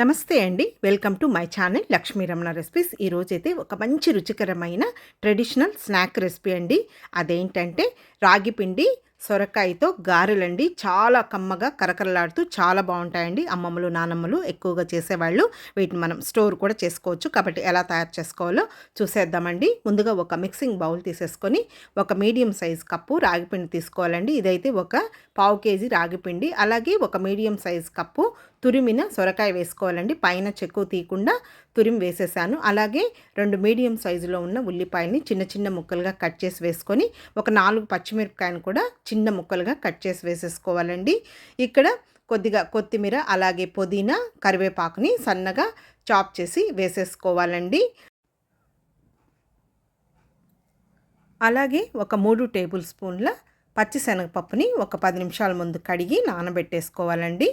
నమస్తే అండి. Welcome to my channel Lakshmi Ramana recipes ఈరోజైతే ఒక మంచి రుచికరమైన ట్రెడిషనల్ స్నాక్ రెసిపీ అండి. అదేంటంటే రాగి పిండి సొరకాయతో గారెలండి. చాలా కమ్మగా కరకరలాడుతూ చాలా బాగుంటాయండి. అమ్మమ్మలు నానమ్మలు ఎక్కువగా చేసేవాళ్ళు. వీటిని మనం స్టోర్ కూడా చేసుకోవచ్చు. కాబట్టి ఎలా తయారు చేసుకోవాలో చూసేద్దామండి. ముందుగా ఒక మిక్సింగ్ బౌల్ తీసేసుకొని ఒక మీడియం సైజ్ కప్పు రాగిపిండి తీసుకోవాలండి. ఇదైతే ఒక పావు కేజీ రాగిపిండి అలాగే ఒక మీడియం సైజ్ కప్పు తురిమిన సొరకాయ వేసుకోవాలండి. పైన చెక్కు తీయకుండా తురిమి వేసేసాను. అలాగే రెండు మీడియం సైజులో ఉన్న ఉల్లిపాయల్ని చిన్న చిన్న ముక్కలుగా కట్ చేసి వేసుకొని ఒక నాలుగు పచ్చిమిరపకాయను కూడా చిన్న ముక్కలుగా కట్ చేసి వేసేసుకోవాలండి. ఇక్కడ కొద్దిగా కొత్తిమీర అలాగే పుదీనా కరివేపాకుని సన్నగా చాప్ చేసి వేసేసుకోవాలండి. అలాగే ఒక మూడు టేబుల్ స్పూన్ల పచ్చిశనగపప్పుని ఒక పది నిమిషాల ముందు కడిగి నానబెట్టేసుకోవాలండి.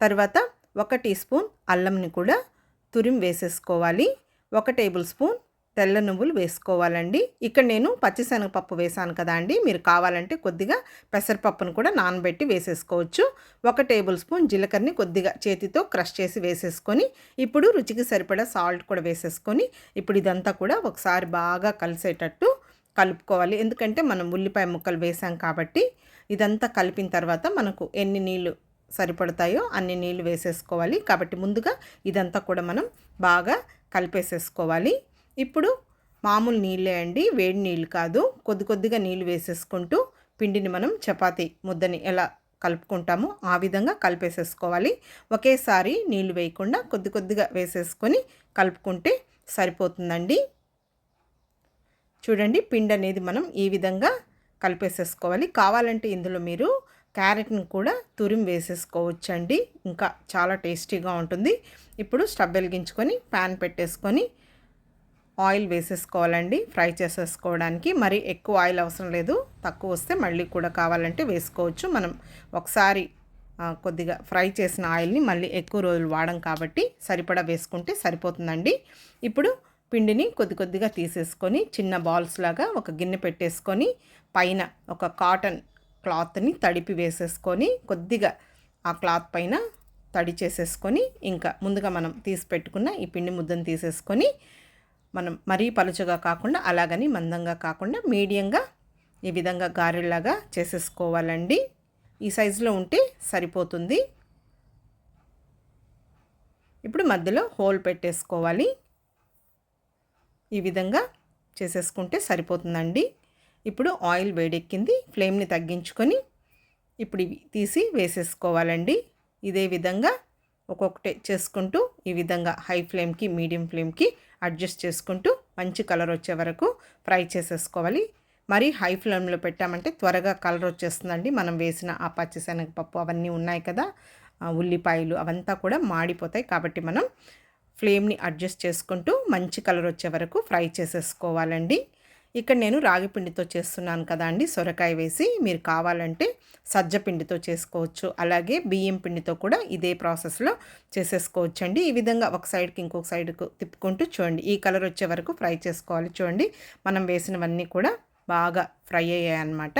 తర్వాత ఒక టీ స్పూన్ అల్లంని కూడా తురిమి వేసేసుకోవాలి. ఒక టేబుల్ స్పూన్ తెల్ల నువ్వులు వేసుకోవాలండి. ఇక్కడ నేను పచ్చిశనగపప్పు వేసాను కదా అండి. మీరు కావాలంటే కొద్దిగా పెసరపప్పును కూడా నానబెట్టి వేసేసుకోవచ్చు. ఒక టేబుల్ స్పూన్ జీలకర్రని కొద్దిగా చేతితో క్రష్ చేసి వేసేసుకొని ఇప్పుడు రుచికి సరిపడా సాల్ట్ కూడా వేసేసుకొని ఇప్పుడు ఇదంతా కూడా ఒకసారి బాగా కలిసేటట్టు కలుపుకోవాలి. ఎందుకంటే మనం ఉల్లిపాయ ముక్కలు వేసాం కాబట్టి ఇదంతా కలిపిన తర్వాత మనకు ఎన్ని నీళ్ళు సరిపడతాయో అన్ని నీళ్ళు వేసేసుకోవాలి. కాబట్టి ముందుగా ఇదంతా కూడా మనం బాగా కలిపేసేసుకోవాలి. ఇప్పుడు మామూలు నీళ్ళే అండి వేడి నీళ్ళు కాదు. కొద్ది కొద్దిగా నీళ్ళు వేసేసుకుంటూ పిండిని మనం చపాతీ ముద్దని ఎలా కలుపుకుంటామో ఆ విధంగా కలిపేసేసుకోవాలి. ఒకేసారి నీళ్ళు వేయకుండా కొద్ది కొద్దిగా వేసేసుకొని కలుపుకుంటే సరిపోతుందండి. చూడండి పిండి అనేది మనం ఈ విధంగా కలిపేసేసుకోవాలి. కావాలంటే ఇందులో మీరు క్యారెట్ని కూడా తురిమి వేసేసుకోవచ్చండి. ఇంకా చాలా టేస్టీగా ఉంటుంది. ఇప్పుడు స్టవ్ వెలిగించుకొని ప్యాన్ పెట్టేసుకొని ఆయిల్ వేసేసుకోవాలండి. ఫ్రై చేసేసుకోవడానికి మరి ఎక్కువ ఆయిల్ అవసరం లేదు. తక్కువ వస్తే మళ్ళీ కూడా కావాలంటే వేసుకోవచ్చు. మనం ఒకసారి కొద్దిగా ఫ్రై చేసిన ఆయిల్ని మళ్ళీ ఎక్కువ రోజులు వాడం కాబట్టి సరిపడా వేసుకుంటే సరిపోతుందండి. ఇప్పుడు పిండిని కొద్ది కొద్దిగా తీసేసుకొని చిన్న బాల్స్ లాగా ఒక గిన్నె పెట్టేసుకొని పైన ఒక కాటన్ క్లాత్ని తడిపి వేసేసుకొని కొద్దిగా ఆ క్లాత్ పైన తడి చేసేసుకొని ఇంకా ముందుగా మనం తీసి పెట్టుకున్న ఈ పిండి ముద్దను తీసేసుకొని మనం మరీ పలుచగా కాకుండా అలాగని మందంగా కాకుండా మీడియంగా ఈ విధంగా గారెల్లాగా చేసేసుకోవాలండి. ఈ సైజులో ఉంటే సరిపోతుంది. ఇప్పుడు మధ్యలో హోల్ పెట్టేసుకోవాలి. ఈ విధంగా చేసేసుకుంటే సరిపోతుందండి. ఇప్పుడు ఆయిల్ వేడెక్కింది ఫ్లేమ్ని తగ్గించుకొని ఇప్పుడు ఇవి తీసి వేసేసుకోవాలండి. ఇదే విధంగా ఒక్కొక్కటి చేసుకుంటూ ఈ విధంగా హై ఫ్లేమ్కి మీడియం ఫ్లేమ్కి అడ్జస్ట్ చేసుకుంటూ మంచి కలర్ వచ్చే వరకు ఫ్రై చేసేసుకోవాలి. మరీ హై ఫ్లేమ్లో పెట్టామంటే త్వరగా కలర్ వచ్చేస్తుందండి. మనం వేసిన ఆ పచ్చిశనగపప్పు అవన్నీ ఉన్నాయి కదా ఉల్లిపాయలు అవంతా కూడా మాడిపోతాయి. కాబట్టి మనం ఫ్లేమ్ని అడ్జస్ట్ చేసుకుంటూ మంచి కలర్ వచ్చే వరకు ఫ్రై చేసేసుకోవాలండి. ఇక్కడ నేను రాగి పిండితో చేస్తున్నాను కదా అండి. సొరకాయ వేసి మీరు కావాలంటే సజ్జ పిండితో చేసుకోవచ్చు. అలాగే బియ్యం పిండితో కూడా ఇదే ప్రాసెస్లో చేసేసుకోవచ్చు అండి. ఈ విధంగా ఒక సైడ్కి ఇంకొక సైడ్కు తిప్పుకుంటూ చూడండి. ఈ కలర్ వచ్చే వరకు ఫ్రై చేసుకోవాలి చూడండి. మనం వేసినవన్నీ కూడా బాగా ఫ్రై అయ్యాయి అన్నమాట.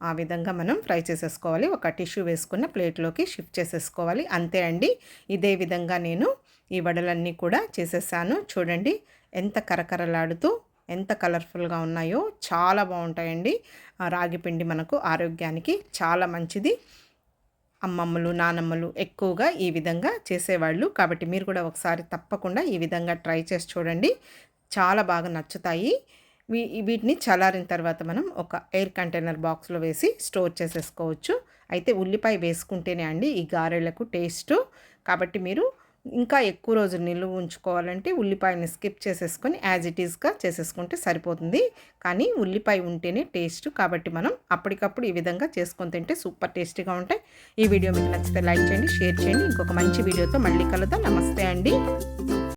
ఆ విధంగా మనం ఫ్రై చేసేసుకోవాలి. ఒక టిష్యూ వేసుకున్న ప్లేట్లోకి షిఫ్ట్ చేసేసుకోవాలి. అంతే అండి. ఇదే విధంగా నేను ఈ వడలన్నీ కూడా చేసేసాను. చూడండి ఎంత కరకరలాడుతూ ఎంత కలర్ఫుల్గా ఉన్నాయో చాలా బాగుంటాయండి. రాగి పిండి మనకు ఆరోగ్యానికి చాలా మంచిది. అమ్మమ్మలు నానమ్మలు ఎక్కువగా ఈ విధంగా చేసేవాళ్ళు. కాబట్టి మీరు కూడా ఒకసారి తప్పకుండా ఈ విధంగా ట్రై చేసి చూడండి. చాలా బాగా నచ్చుతాయి. వీ వీటిని చల్లారిన తర్వాత మనం ఒక ఎయిర్ కంటైనర్ బాక్స్లో వేసి స్టోర్ చేసేసుకోవచ్చు. అయితే ఉల్లిపాయ వేసుకుంటేనే అండి ఈ గారెలకు టేస్ట్. కాబట్టి మీరు ఇంకా ఎక్కువ రోజులు నిలువ ఉంచుకోవాలంటే ఉల్లిపాయని స్కిప్ చేసేసుకొని యాజ్ ఇట్ ఈస్గా చేసేసుకుంటే సరిపోతుంది. కానీ ఉల్లిపాయ ఉంటేనే టేస్ట్. కాబట్టి మనం అప్పటికప్పుడు ఈ విధంగా చేసుకొని తింటే సూపర్ టేస్టీగా ఉంటాయి. ఈ వీడియో మీకు నచ్చితే లైక్ చేయండి షేర్ చేయండి. ఇంకొక మంచి వీడియోతో మళ్ళీ కలుద్దాం. నమస్తే అండి.